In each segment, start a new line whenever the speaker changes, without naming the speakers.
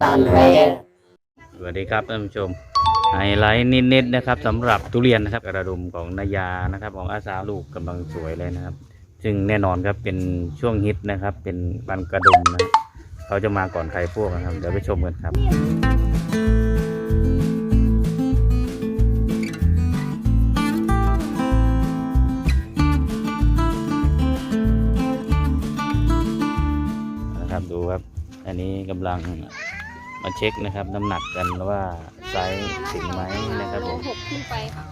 สวัสดีครับท่านผู้ชมไฮไลท์นิดๆนะครับสำหรับทุเรียนนะครับกระดุมของนายานะครับของอาสาลูกกำลังสวยเลยนะครับ ซึ่งแน่นอนครับเป็นช่วงฮิตนะครับ เป็นปันกระดุมนะเขาจะมาก่อนใครพวกนะครับเดี๋ยวไปชมกันครับนะครับดูครับ อันนี้กำลัง มาเช็คนะครับน้ำหนักกันว่าไซส์ถึงไหมนะครับผม
โลหกขึ้นไปค่ะ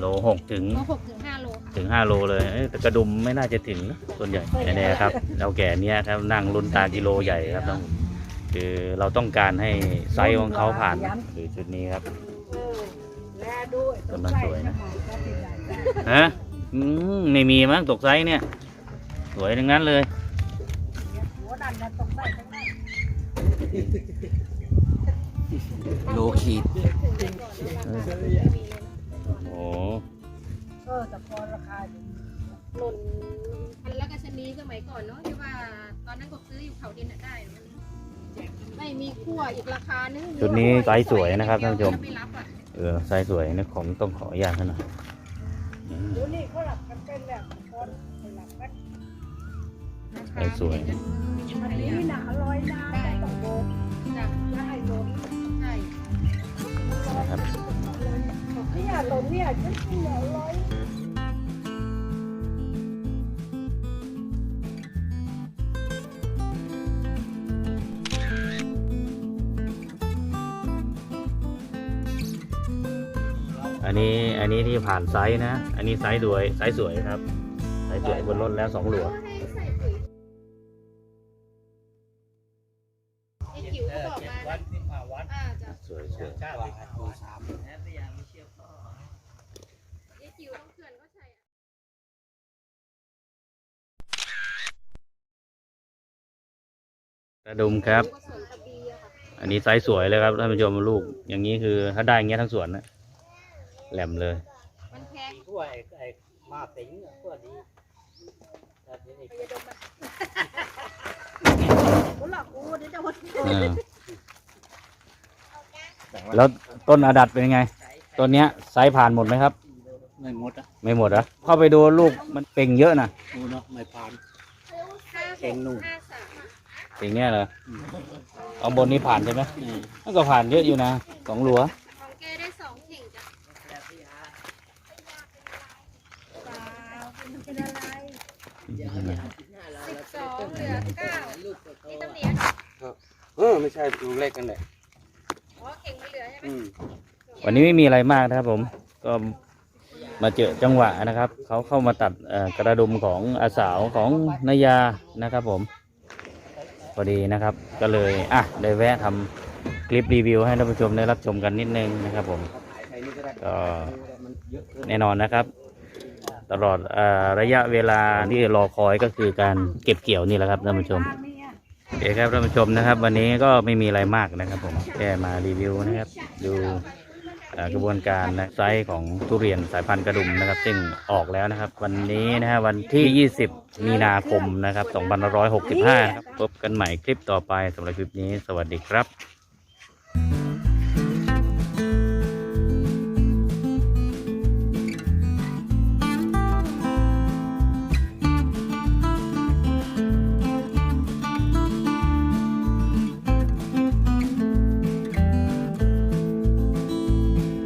โลหกถึง
โลหกถึงห้าโลค่ะ
ถึงห้าโลเลยเอ้ยแต่กระดุมไม่น่าจะถึงนะส่วนใหญ่แน่ๆครับเราแก่เนี้ยครับนั่งลุ้นตากิโลใหญ่ครับต้องคือเราต้องการให้ไซส์ของเขาผ่านหรือชุดนี้ครับกำลังสวยนะฮะอืมไม่มีมั้งตกไซส์เนี่ย สวยทั้งนั้นเลย
โลขีด
โอ้
เออแต่พอราคาอยู่
หล่นพันละกระชนีสมัยก่อนเนาะที่ว่าตอนนั้นก็ซื้ออยู่เขาดินอะได้มันไม่มีขั้วอีกราคานึง
ชุดนี้ไซส์สวยนะครับท่านผู้ชม
ไม่รับอะ
เออไซส์สวยนะของต้องขออนุญาตเขาหน่อยอืม
เดี๋ยวนี้เขาหลับกันเป็นแบบคนเขาหลับกัน
ไซส์สวย
อันนี้นะอร่อยนะ นี่ยโดนเนี่ยฉันกินอร่อย
อันนี้อันนี้ที่ผ่านไซส์นะ อันนี้ไซส์สวยไซส์สวยครับไซส์สวยบนรถแล้วสองหลัว
ให้ใส่ปุ๋ยไอ้จิ๋วก็บอกมานะอ่าจ้ะ
สวยสวย
ไอ้จิ๋วต้องเขื่อนก็ใช่อะ
กระดุมครับ
ก็สวนตะบีอะค่ะ
อันนี้ไซส์สวยเลยครับท่านผู้ชมลูก อย่างนี้คือถ้าได้อย่างเงี้ยทั้งสวนนะแหลมเลย
มันแพง
ถ้วยไอ้มาสิงถ้วยดีแต่ทีนี้
ไปยาดมมา
กูหลับกูเดี๋ยวจะวัน
เออแล้วต้นอาดัดเป็นไงต้นเนี้ยไซส์ผ่านหมดไหมครับ
ไม่หมดอะ
ไม่หมดเหรอะเข้าไปดูลูกมันเป่งเยอะนะ
ดูเนาะไม่ผ่าน
ห้า
เก่งหนุ่ม
ห้าสาม อะ
เป่งเนี้ยเหรอเอาบนนี้ผ่านใช่ไหม
อืม
มันก็ผ่านเยอะอยู่นะสองหลัว
ของแกได้สองเข่งจ้ะ
เป็นอะไร
สิบสองเหลือเก้านี่ตำเหนียน
เออไม่ใช่ดูเลขกันแหละ
อ๋อเข่งมันเหลือใช่ไหม
อืม
วันนี้ไม่มีอะไรมากนะครับผมก็มาเจอจังหวะนะครับ เขาเข้ามาตัดเอ่อกระดุมของอาสาวของนายานะครับผม พอดีนะครับ ก็เลยอะได้แวะทำคลิปรีวิวให้ท่านผู้ชมได้รับชมกันนิดนึงนะครับผม
ก็
แน่นอนนะครับ ตลอดอ่อระยะเวลาที่รอคอยก็คือการเก็บเกี่ยวนี่แหละครับท่านผู้ชมโอเคครับท่านผู้ชมนะครับ วันนี้ก็ไม่มีอะไรมากนะครับ ผมแค่มารีวิวนะครับ ดู กระบวนการนะไซส์ของทุเรียนสายพันธุ์กระดุมนะครับ ซึ่งออกแล้วนะครับ วันนี้นะฮะวันที่ 20 มีนาคมนะครับ2565นะครับพบกันใหม่คลิปต่อไปสำหรับคลิปนี้ สวัสดีครับ